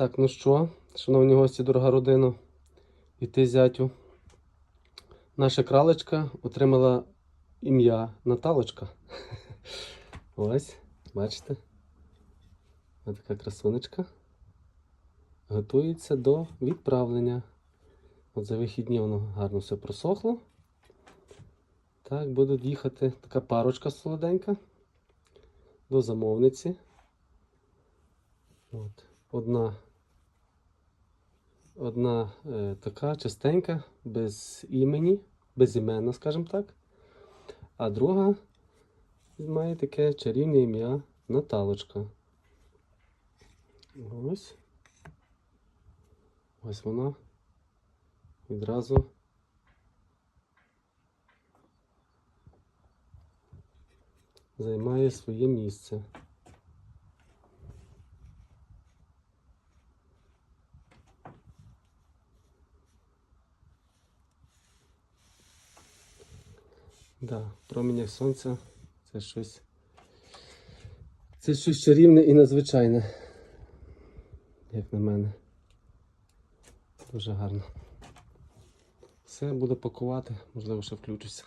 Так, ну що, шановні гості, дорога родина, і ти, зятю. Наша кралечка отримала ім'я Наталочка. Ось, бачите? Ось така красунечка. Готується до відправлення. От за вихідні воно гарно все просохло. Так, будуть їхати така парочка солоденька до замовниці. От. Одна, одна е, така частенька, без імені, безіменна, скажімо так. А друга має таке чарівне ім'я Наталочка. Ось. Ось вона відразу. Займає своє місце. Да, проміння сонця це щось. Це щось чарівне і надзвичайне. Як на мене. Дуже гарно. Все, буду пакувати, можливо, ще включуся.